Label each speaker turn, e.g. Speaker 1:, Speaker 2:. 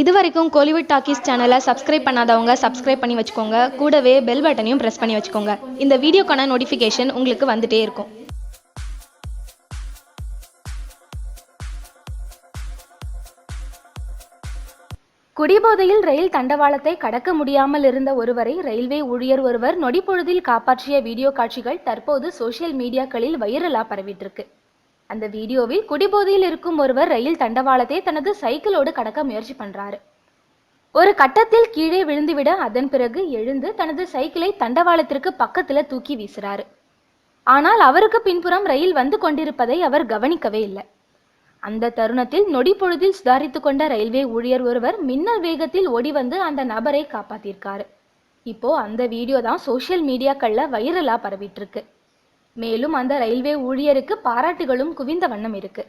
Speaker 1: இது வரைக்கும் கோலிவுட் டாக்கீஸ் சேனலை சப்ஸ்கிரைப் பண்ணாதவங்க சப்ஸ்கிரைப் பண்ணி வச்சுக்கோங்க. கூடவே பெல் பட்டனையும் ப்ரெஸ் பண்ணி வச்சுக்கோங்க. இந்த வீடியோக்கான நோட்டிஃபிகேஷன் உங்களுக்கு வந்துட்டே இருக்கும்.
Speaker 2: குடிபோதையில் ரயில் தண்டவாளத்தை கடக்க முடியாமல் இருந்த ஒருவரை ரயில்வே ஊழியர் ஒருவர் நொடிப்பொழுதில் காப்பாற்றிய வீடியோ காட்சிகள் தற்போது சோஷியல் மீடியாக்களில் வைரலா பரவிட்டு இருக்கு. அந்த வீடியோவில் குடிபோதையில் இருக்கும் ஒருவர் ரயில் தண்டவாளத்தை தனது சைக்கிளோடு கடக்க முயற்சி பண்றாரு. ஒரு கட்டத்தில் கீழே விழுந்துவிட அதன் பிறகு எழுந்து தனது சைக்கிளை தண்டவாளத்திற்கு பக்கத்துல தூக்கி வீசுறாரு. ஆனால் அவருக்கு பின்புறம் ரயில் வந்து கொண்டிருப்பதை அவர் கவனிக்கவே இல்லை. அந்த தருணத்தில் நொடி பொழுதில் சுதாரித்து கொண்ட ரயில்வே ஊழியர் ஒருவர் மின்னல் வேகத்தில் ஓடி வந்து அந்த நபரை காப்பாத்திருக்காரு. இப்போ அந்த வீடியோ தான் சோஷியல் மீடியாக்கள்ல வைரலா பரவிட்டு இருக்கு. மேலும் அந்த ரயில்வே ஊழியருக்கு பாராட்டுகளும் குவிந்த வண்ணம் இருக்கு.